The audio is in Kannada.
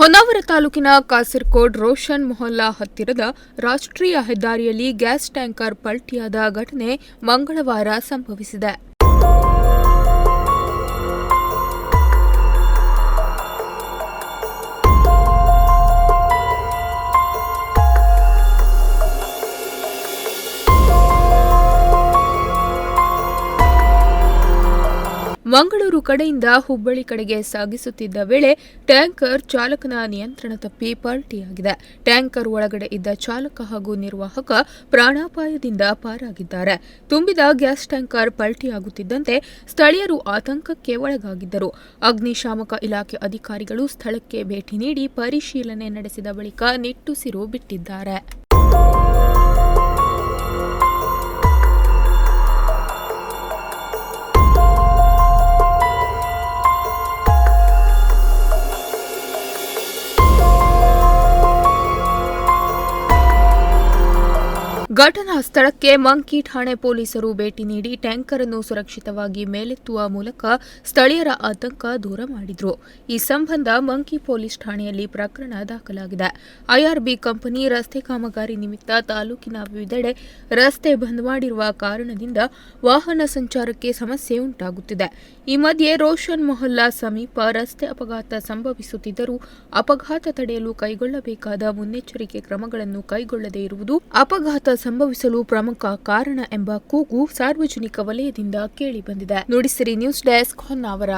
ಹೊನ್ನಾವರ ತಾಲೂಕಿನ ಕಾಸರಕೋಡ್ ರೋಷನ್ ಮೊಹಲ್ಲಾ ಹತ್ತಿರದ ರಾಷ್ಟ್ರೀಯ ಹೆದ್ದಾರಿಯಲ್ಲಿ ಗ್ಯಾಸ್ ಟ್ಯಾಂಕರ್ ಪಲ್ಟಿಯಾದ ಘಟನೆ ಮಂಗಳವಾರ ಸಂಭವಿಸಿದೆ. ಮಂಗಳೂರು ಕಡೆಯಿಂದ ಹುಬ್ಬಳ್ಳಿ ಕಡೆಗೆ ಸಾಗಿಸುತ್ತಿದ್ದ ವೇಳೆ ಟ್ಯಾಂಕರ್ ಚಾಲಕನ ನಿಯಂತ್ರಣ ತಪ್ಪಿ ಪಲ್ಟಿಯಾಗಿದೆ. ಟ್ಯಾಂಕರ್ ಒಳಗಡೆ ಇದ್ದ ಚಾಲಕ ಹಾಗೂ ನಿರ್ವಾಹಕ ಪ್ರಾಣಾಪಾಯದಿಂದ ಪಾರಾಗಿದ್ದಾರೆ. ತುಂಬಿದ ಗ್ಯಾಸ್ ಟ್ಯಾಂಕರ್ ಪಲ್ಟಿಯಾಗುತ್ತಿದ್ದಂತೆ ಸ್ಥಳೀಯರು ಆತಂಕಕ್ಕೆ ಒಳಗಾಗಿದ್ದರು. ಅಗ್ನಿಶಾಮಕ ಇಲಾಖೆ ಅಧಿಕಾರಿಗಳು ಸ್ಥಳಕ್ಕೆ ಭೇಟಿ ನೀಡಿ ಪರಿಶೀಲನೆ ನಡೆಸಿದ ಬಳಿಕ ನಿಟ್ಟುಸಿರು ಬಿಟ್ಟಿದ್ದಾರೆ. ಘಟನಾ ಸ್ಥಳಕ್ಕೆ ಮಂಕಿ ಠಾಣೆ ಪೊಲೀಸರು ಭೇಟಿ ನೀಡಿ ಟ್ಯಾಂಕರ್ ಅನ್ನು ಸುರಕ್ಷಿತವಾಗಿ ಮೇಲೆತ್ತುವ ಮೂಲಕ ಸ್ಥಳೀಯರ ಆತಂಕ ದೂರ ಮಾಡಿದ್ರು. ಈ ಸಂಬಂಧ ಮಂಕಿ ಪೊಲೀಸ್ ಠಾಣೆಯಲ್ಲಿ ಪ್ರಕರಣ ದಾಖಲಾಗಿದೆ. ಐಆರ್ಬಿ ಕಂಪನಿ ರಸ್ತೆ ಕಾಮಗಾರಿ ನಿಮಿತ್ತ ತಾಲೂಕಿನ ವಿವಿಧೆಡೆ ರಸ್ತೆ ಬಂದ್ ಮಾಡಿರುವ ಕಾರಣದಿಂದ ವಾಹನ ಸಂಚಾರಕ್ಕೆ ಸಮಸ್ಯೆ ಉಂಟಾಗುತ್ತಿದೆ. ಈ ಮಧ್ಯೆ ರೋಷನ್ ಮೊಹಲ್ಲಾ ಸಮೀಪ ರಸ್ತೆ ಅಪಘಾತ ಸಂಭವಿಸುತ್ತಿದ್ದರೂ ಅಪಘಾತ ತಡೆಯಲು ಕೈಗೊಳ್ಳಬೇಕಾದ ಮುನ್ನೆಚ್ಚರಿಕೆ ಕ್ರಮಗಳನ್ನು ಕೈಗೊಳ್ಳದೇ ಇರುವುದು ಅಪಘಾತ ಸಂಭವಿಸಲು ಪ್ರಮುಖ ಕಾರಣ ಎಂಬ ಕೂಗು ಸಾರ್ವಜನಿಕ ವಲಯದಿಂದ ಕೇಳಿಬಂದಿದೆ ನುಡಿಸಿರಿ ನ್ಯೂಸ್ ಡೆಸ್ಕ್ ಹೊನ್ನಾವರ.